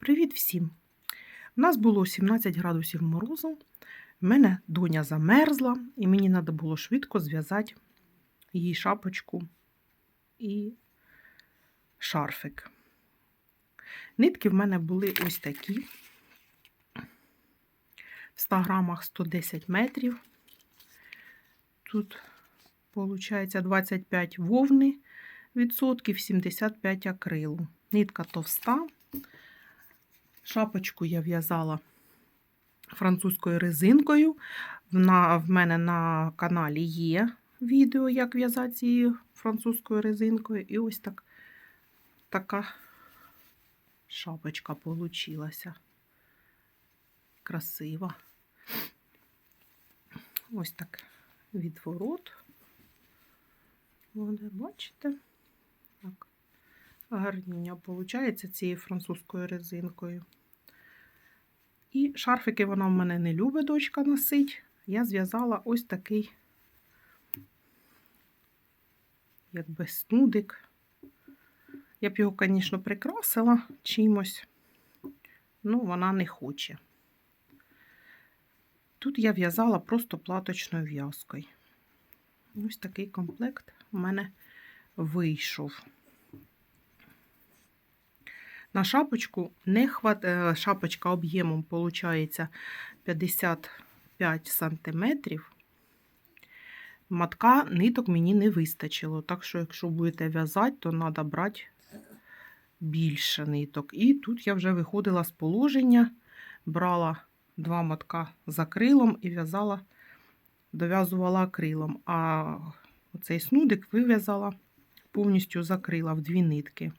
Привіт всім! У нас було 17 градусів морозу. Мене доня замерзла, і мені треба було швидко зв'язати їй шапочку і шарфик. Нитки в мене були ось такі. В 100 грамах 110 метрів. Тут, виходить, 25 вовни відсотків, 75 акрилу. Нитка товста. Шапочку я в'язала французькою резинкою. На, в мене на каналі є відео, як в'язати цією французькою резинкою. І ось так, така шапочка получилася. Красива. Ось так відворот. Буде, бачите? Так. Гарнюня виходить цією французькою резинкою. І шарфики вона в мене не любить дочка носить. Я зв'язала ось такий, якби снудик. Я б його, звісно, прикрасила чимось, але вона не хоче. Тут я в'язала просто платочною в'язкою. Ось такий комплект у мене вийшов. На шапочку не хват... е, шапочка об'ємом виходить 55 см. Матка ниток мені не вистачило. Так що, якщо будете в'язати, то треба брати більше ниток. І тут я вже виходила з положення, брала два матка з акрилом і в'язала, дов'язувала акрилом. А оцей снудик вив'язала, повністю закрила в дві нитки.